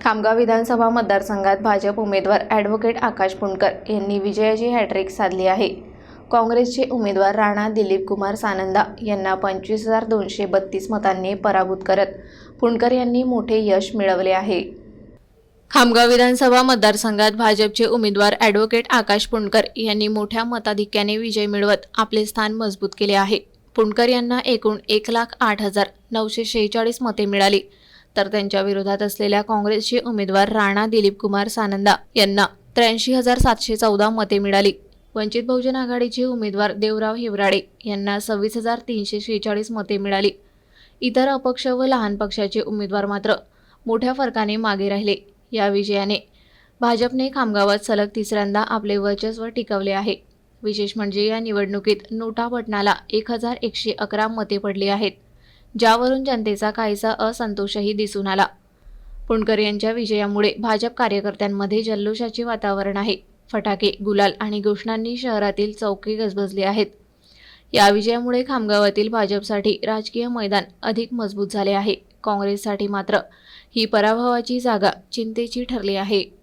खामगाव विधानसभा मतदारसंघात भाजप उमेदवार ॲडव्होकेट आकाश पुणकर यांनी विजयाची हॅट्रिक साधली आहे. काँग्रेसचे उमेदवार राणा दिलीप कुमार सानंदा यांना पंचवीस हजार दोनशे बत्तीस मतांनी पराभूत करत पुणकर यांनी मोठे यश मिळवले आहे. खामगाव विधानसभा मतदारसंघात भाजपचे उमेदवार ॲडव्होकेट आकाश पुणकर यांनी मोठ्या मताधिक्याने विजय मिळवत आपले स्थान मजबूत केले आहे. पुणकर यांना एकूण एक लाख आठ हजार नऊशे शेहेचाळीस मते मिळाली. तर त्यांच्या विरोधात असलेल्या काँग्रेसचे उमेदवार राणा दिलीप कुमार सानंदा यांना त्र्याऐंशी हजार सातशे चौदा मते मिळाली. वंचित बहुजन आघाडीचे उमेदवार देवराव हिवराडे यांना सव्वीस हजार तीनशे शेहेचाळीस मते मिळाली. इतर अपक्ष व लहान पक्षाचे उमेदवार मात्र मोठ्या फरकाने मागे राहिले. या विजयाने भाजपने खामगावात सलग तिसऱ्यांदा आपले वर्चस्व टिकवले आहे. विशेष म्हणजे या निवडणुकीत नोटा पटनाला एक हजार एकशे अकरा मते पडली आहेत. ज्यावरून जनतेचा काहीसा असंतोषही दिसून आला. पुणकर यांच्या विजयामुळे भाजप कार्यकर्त्यांमध्ये जल्लोषाचे वातावरण आहे. फटाके गुलाल आणि घोषणांनी शहरातील चौके गजबजली आहेत. या विजयामुळे खामगावातील भाजपसाठी राजकीय मैदान अधिक मजबूत झाले आहे. काँग्रेससाठी मात्र ही पराभवाची जागा चिंतेची ठरली आहे.